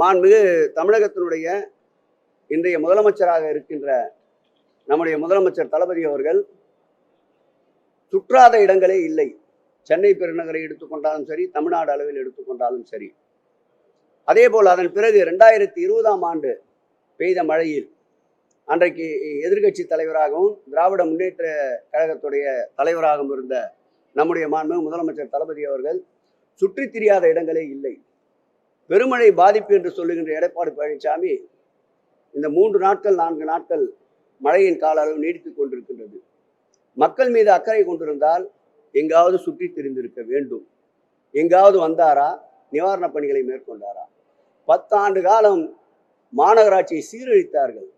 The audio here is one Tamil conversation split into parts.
மாண்புமிகு தமிழகத்தினுடைய இன்றைய முதலமைச்சராக இருக்கின்ற நம்முடைய முதலமைச்சர் தளபதி அவர்கள் சுற்றாத இடங்களே இல்லை. சென்னை பெருநகரை எடுத்துக்கொண்டாலும் சரி தமிழ்நாடு அளவில் எடுத்துக்கொண்டாலும் சரி. அதே போல் அதன் பிறகு ரெண்டாயிரத்தி இருபதாம் ஆண்டு பெய்த மழையில் அன்றைக்கு எதிர்க்கட்சி தலைவராகவும் திராவிட முன்னேற்ற கழகத்துடைய தலைவராகவும் இருந்த நம்முடைய மாண்பு முதலமைச்சர் தளபதி அவர்கள் சுற்றித் திரியாத இடங்களே இல்லை. பெருமழை பாதிப்பு என்று சொல்லுகின்ற எடப்பாடி பழனிசாமி இந்த மூன்று நாட்கள் நான்கு நாட்கள் மழையின் கால அளவு நீடித்துக் கொண்டிருக்கின்றது. மக்கள் மீது அக்கறை கொண்டிருந்தால் எங்காவது சுற்றி திரிந்திருக்க வேண்டும். எங்காவது வந்தாரா? நிவாரணப் பணிகளை மேற்கொண்டாரா? பத்தாண்டு காலம் மாநகராட்சியை சீரழித்தார்கள்.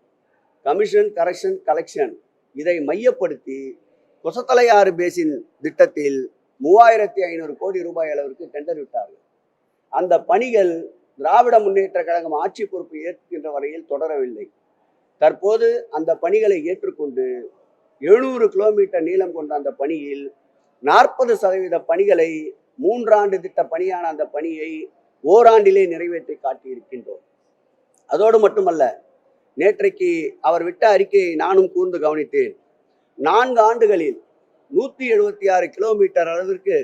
கமிஷன் கரெக்ஷன் கலெக்ஷன் இதை மையப்படுத்தி கொசத்தலையாறு பேசின் திட்டத்தில் மூவாயிரத்தி ஐநூறு கோடி ரூபாய் அளவிற்கு டெண்டர் விட்டார்கள். அந்த பணிகள் திராவிட முன்னேற்ற கழகம் ஆட்சி பொறுப்பு ஏற்கின்ற வரையில் தொடரவில்லை. தற்போது அந்த பணிகளை ஏற்றுக்கொண்டு எழுநூறு கிலோமீட்டர் நீளம் கொண்ட அந்த பணியில் நாற்பது சதவீத பணிகளை மூன்றாண்டு திட்ட பணியான அந்த பணியை ஓராண்டிலே நிறைவேற்றி காட்டியிருக்கின்றோம். அதோடு மட்டுமல்ல நேற்றைக்கு அவர் விட்ட அறிக்கையை நானும் கூர்ந்து கவனித்தேன். நான்கு ஆண்டுகளில் நூற்றி எழுபத்தி ஆறு கிலோமீட்டர் அளவிற்கு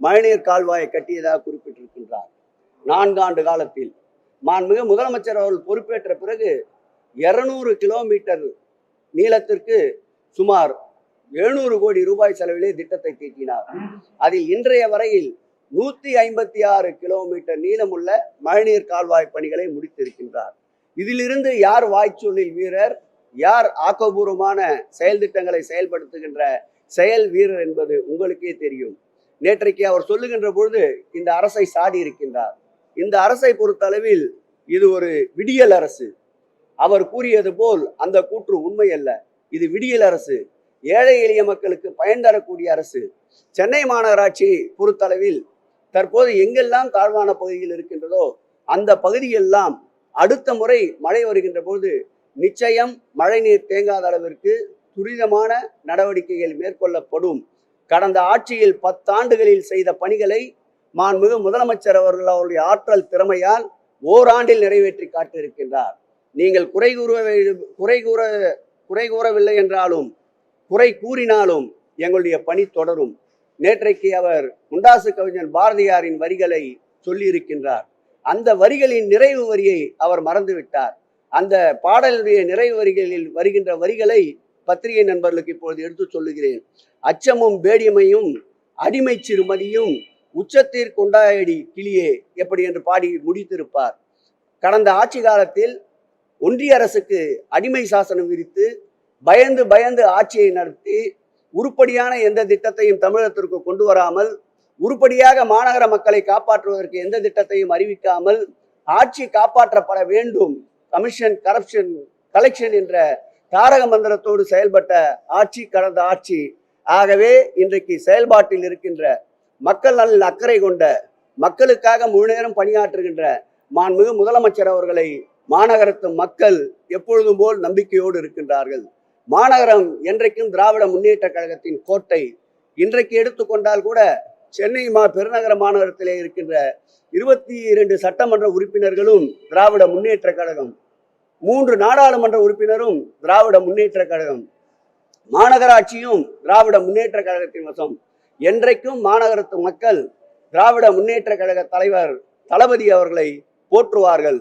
மழைநீர் கால்வாயை கட்டியதாக குறிப்பிட்டிருக்கின்றார். நான்கு ஆண்டு காலத்தில். மாண்புமிகு முதலமைச்சர் அவர்கள் பொறுப்பேற்ற பிறகு இருநூறு கிலோமீட்டர் நீளத்திற்கு சுமார் எழுநூறு கோடி ரூபாய் செலவிலே திட்டத்தை தீட்டினார். அதில் இன்றைய வரையில் நூத்தி ஐம்பத்தி ஆறு கிலோமீட்டர் நீளமுள்ள மழைநீர் கால்வாய் பணிகளை முடித்திருக்கின்றார். இதிலிருந்து யார் வாய்ச்சொல்லில் வீரர் யார் ஆக்கப்பூர்வமான செயல் திட்டங்களை செயல்படுத்துகின்ற செயல் வீரர் என்பது உங்களுக்கே தெரியும். நேற்றைக்கு அவர் சொல்லுகின்ற பொழுது இந்த அரசை சாடி இருக்கின்றார் இந்த அரசை பொறுத்தளவில் இது ஒரு விடியல் அரசு. அவர் கூறியது போல் அந்த கூற்று உண்மை அல்ல. இது விடியல் அரசு. ஏழை எளிய மக்களுக்கு பயன் தரக்கூடிய அரசு. சென்னை மாநகராட்சி பொறுத்தளவில் தற்போது எங்கெல்லாம் தாழ்வான பகுதிகள் இருக்கின்றதோ அந்த பகுதியெல்லாம் அடுத்த முறை மழை வருகின்ற போது நிச்சயம் மழைநீர் தேங்காத அளவிற்கு துரிதமான நடவடிக்கைகள் மேற்கொள்ளப்படும். கடந்த ஆட்சியில் பத்தாண்டுகளில் செய்த பணிகளை மாண்புமிகு முதலமைச்சர் அவர்கள் அவருடைய ஆற்றல் திறமையால் ஓராண்டில் நிறைவேற்றி காட்டியிருக்கின்றார். நீங்கள் குறை கூற குறை கூற குறை கூறவில்லை என்றாலும் குறை கூறினாலும் எங்களுடைய பணி தொடரும். நேற்றைக்கு அவர் முண்டாசு கவிஞர் பாரதியாரின் வரிகளை சொல்லியிருக்கின்றார். அந்த வரிகளின் நிறைவு வரியை அவர் மறந்துவிட்டார். அந்த பாடலுடைய நிறைவு வரிகளில் வருகின்ற வரிகளை பத்திரிகை நண்பர்களுக்கு இப்பொழுது எடுத்து சொல்லுகிறேன். அச்சமும் பேடியமையும் அடிமை சிறுமதியும் உச்சத்தீர் கொண்டாயடி கிளியே எப்படி என்று பாடி முடித்திருப்பார். கடந்த ஆட்சி காலத்தில் ஒன்றிய அரசுக்கு அடிமை சாசனம் விரித்து பயந்து பயந்து ஆட்சியை நடத்தி உருப்படியான எந்த திட்டத்தையும் தமிழகத்திற்கு கொண்டு வராமல் உருப்படியாக மாநகர மக்களை காப்பாற்றுவதற்கு எந்த திட்டத்தையும் அறிவிக்காமல் ஆட்சி காப்பாற்றப்பட வேண்டும் கமிஷன் கரப்ஷன் கலெக்ஷன் என்ற தாரக மந்திரத்தோடு செயல்பட்ட ஆட்சி கடந்த ஆட்சி. ஆகவே இன்றைக்கு செயல்பாட்டில் இருக்கின்ற மக்கள் நலனில் அக்கறை கொண்ட மக்களுக்காக முழு நேரம் பணியாற்றுகின்ற மாண்புமிகு முதலமைச்சர் அவர்களை மாநகரத்து மக்கள் எப்பொழுதும் போல் நம்பிக்கையோடு இருக்கின்றார்கள். மாநகரம் என்றைக்கும் திராவிட முன்னேற்ற கழகத்தின் கோட்டை இன்றைக்கு எடுத்துக்கொண்டால் கூட சென்னை மா பெருநகர மாநகரத்திலே இருக்கின்ற இருபத்தி இரண்டு சட்டமன்ற உறுப்பினர்களும் திராவிட முன்னேற்ற கழகம் மூன்று நாடாளுமன்ற உறுப்பினரும் திராவிட முன்னேற்ற கழகம் மாநகராட்சியும் திராவிட முன்னேற்ற கழகத்தின் வசம். என்றைக்கும் மாநகரத்து மக்கள் திராவிட முன்னேற்ற கழக தலைவர் தளபதி அவர்களை போற்றுவார்கள்.